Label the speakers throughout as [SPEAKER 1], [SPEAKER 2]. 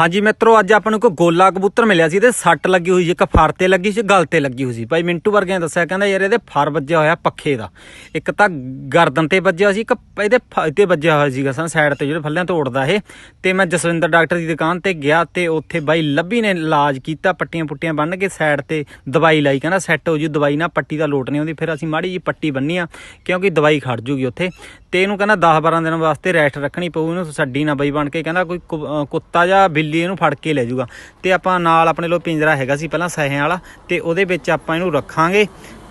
[SPEAKER 1] ਹਾਂਜੀ ਮਿੱਤਰੋ, ਅੱਜ ਆਪਾਂ ਨੂੰ ਕੋਈ ਗੋਲਾ ਕਬੂਤਰ ਮਿਲਿਆ ਸੀ ਤੇ ਸੱਟ ਲੱਗੀ ਹੋਈ ਸੀ, ਇੱਕ ਫਰ ਤੇ ਲੱਗੀ ਸੀ, ਗਲ ਤੇ ਲੱਗੀ ਹੋਈ ਸੀ। ਭਾਈ ਮਿੰਟੂ ਵਰਗਿਆਂ ਦੱਸਿਆ, ਕਹਿੰਦਾ ਯਾਰ ਇਹਦੇ ਫਰ ਵੱਜਿਆ ਹੋਇਆ ਪੱਖੇ ਦਾ। ਇੱਕ ਤਾਂ ਗਰਦਨ ਤੇ ਵੱਜਿਆ ਸੀ, ਇੱਕ ਇਹਦੇ ਫ- ਤੇ ਵੱਜਿਆ ਹੋਇਆ ਸੀਗਾ ਸਨ, ਸਾਈਡ ਤੇ ਜਿਹੜੇ ਫੱਲਿਆਂ ਤੋਂ ਉੱਡਦਾ ਇਹ। ਤੇ ਮੈਂ ਜਸਵਿੰਦਰ ਡਾਕਟਰ ਦੀ ਦੁਕਾਨ ਤੇ ਗਿਆ ਤੇ ਉੱਥੇ ਬਾਈ ਲੱਭੀ ਨੇ ਇਲਾਜ ਕੀਤਾ, ਪੱਟੀਆਂ ਪੁੱਟੀਆਂ ਬੰਨ ਕੇ ਸਾਈਡ ਤੇ ਦਵਾਈ ਲਾਈ, ਕਹਿੰਦਾ ਸੈੱਟ ਹੋ ਜੂ, ਦਵਾਈ ਨਾਲ ਪੱਟੀ ਦਾ ਲੋਟ ਨਹੀਂ ਆਉਂਦੀ, ਫਿਰ ਅਸੀਂ ਮਾੜੀ ਜੀ ਪੱਟੀ ਬੰਨੀ ਆ, ਕਿਉਂਕਿ ਦਵਾਈ ਖੜ ਜੂਗੀ ਉੱਥੇ। ਤੇ ਇਹਨੂੰ ਕਹਿੰਦਾ 10 12 ਦਿਨ ਵਾਸਤੇ ਰੈਸਟ ਰੱਖਣੀ ਪਊ, ਇਹਨੂੰ ਸੱਡੀ ਨਾ ਬਈ ਬਣ ਕੇ, ਕਹਿੰਦਾ ਕੋਈ ਕੁ- ਕੁੱਤਾ ਜਾਂ ਬਿੱਲੀ ਇਹਨੂੰ ਫੜ ਕੇ ਲੈ ਜਾਊਗਾ। ਤੇ ਆਪਾਂ ਨਾਲ ਆਪਣੇ ਲੋ ਪਿੰਜਰਾ ਹੈਗਾ ਸੀ ਪਹਿਲਾਂ ਸਹਿਆਂ ਵਾਲਾ, ਤੇ ਉਹਦੇ ਵਿੱਚ ਆਪਾਂ ਇਹਨੂੰ ਰੱਖਾਂਗੇ,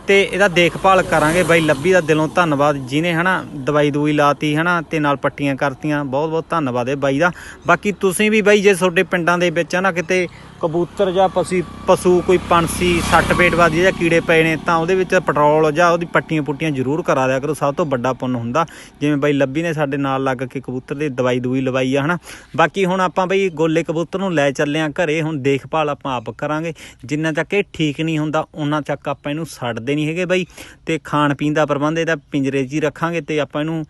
[SPEAKER 1] ਤੇ ਇਹਦਾ ਦੇਖਭਾਲ ਕਰਾਂਗੇ। ਬਾਈ ਲੱਭੀ ਦਾ ਦਿਲੋਂ ਧੰਨਵਾਦ ਜਿਨੇ ਹਨਾ, ਦਵਾਈ ਦੂਈ ਲਾਤੀ ਹਨਾ, ਤੇ ਨਾਲ ਪੱਟੀਆਂ ਕਰਤੀਆਂ ਬਹੁਤ ਬਹੁਤ ਧੰਨਵਾਦ ਹੈ ਬਾਈ ਦਾ। ਬਾਕੀ ਤੁਸੀਂ ਵੀ ਬਾਈ ਜੇ ਤੁਹਾਡੇ ਪਿੰਡਾਂ ਦੇ ਵਿੱਚ ਹਨਾ ਕਿਤੇ ਕਬੂਤਰ ਜਾਂ ਪਸੀ ਪਸ਼ੂ ਕੋਈ ਪੰਛੀ, ਸੱਟ ਪੇਟ ਵਾਦੀ ਜਾਂ ਕੀੜੇ ਪਏ ਨੇ, ਤਾਂ ਉਹਦੇ ਵਿੱਚ ਪੈਟਰੋਲ ਜਾਂ ਉਹਦੀ ਪੱਟੀਆਂ ਪੁੱਟੀਆਂ ਜ਼ਰੂਰ ਕਰਾ ਦਿਆ ਕਰੋ। ਸਭ ਤੋਂ ਵੱਡਾ ਪੁੰਨ ਹੁੰਦਾ। ਜਿਵੇਂ ਬਾਈ ਲੱਭੀ ਨੇ ਸਾਡੇ ਨਾਲ ਲੱਗ ਕੇ ਕਬੂਤਰ ਦੀ ਦਵਾਈ ਦੂਈ ਲਵਾਈ ਆ, ਹਨਾ? ਬਾਕੀ ਹੁਣ ਆਪਾਂ ਬਈ ਗੋਲੇ ਕਬੂਤਰ ਨੂੰ ਲੈ ਚੱਲੇ ਆ ਘਰੇ। ਹੁਣ ਦੇਖਭਾਲ ਆਪਾਂ ਆਪ ਕਰਾਂਗੇ। ਜਿੰਨਾ ਤੱਕ ਇਹ ਠੀਕ ਨਹੀਂ ਹੁੰਦਾ ਉਹਨਾਂ ਤੱਕ ਆਪਾਂ ਇਹਨੂੰ ਛੱਡਦੇ ਨਹੀਂ ਹੈਗੇ ਬਈ। ਤੇ ਖਾਣ ਪੀਣ ਦਾ ਪ੍ਰਬੰਧ ਇਹਦਾ ਪਿੰਜਰੇ 'ਚ ਹੀ ਰੱਖਾਂਗੇ ਤੇ ਆਪਾਂ ਇਹਨੂੰ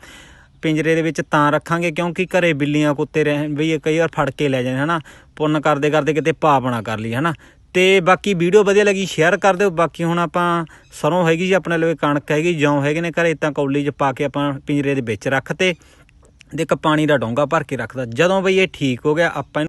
[SPEAKER 1] ਪਿੰਜਰੇ ਦੇ ਵਿੱਚ ਤਾਂ ਰੱਖਾਂਗੇ ਕਿਉਂਕਿ ਘਰੇ ਬਿੱਲੀਆਂ ਕੁੱਤੇ ਰਹਿ ਵੀ ਕਈ ਵਾਰ ਫੜ ਕੇ ਲੈ ਜਾਂਦੇ, ਹਨਾ? ਪੁੰਨ ਕਰਦੇ ਕਰਦੇ ਕਿਤੇ ਪਾਪਣਾ ਕਰ ਲਈ ਹਨਾ? ਤੇ ਬਾਕੀ ਵੀਡੀਓ ਵਧੀਆ ਲੱਗੀ ਸ਼ੇਅਰ ਕਰ ਦਿਓ। ਬਾਕੀ ਹੁਣ ਆਪਾਂ ਸਰੋਂ ਹੈਗੀ ਜੀ ਆਪਣੇ ਲਵੇ ਕਣਕ ਹੈਗੀ, ਜੌਂ ਹੈਗੇ ਨੇ ਘਰੇ, ਤਾਂ ਕੌਲੀ 'ਚ ਪਾ ਕੇ ਆਪਾਂ ਪਿੰਜਰੇ ਦੇ ਵਿੱਚ ਰੱਖਤੇ ਤੇ ਇੱਕ ਪਾਣੀ ਦਾ ਡੋਂਗਾ ਭਰ ਕੇ ਰੱਖਦਾ ਜਦੋਂ ਬਈ ਇਹ ਠੀਕ ਹੋ ਗਿਆ, ਆਪਾਂ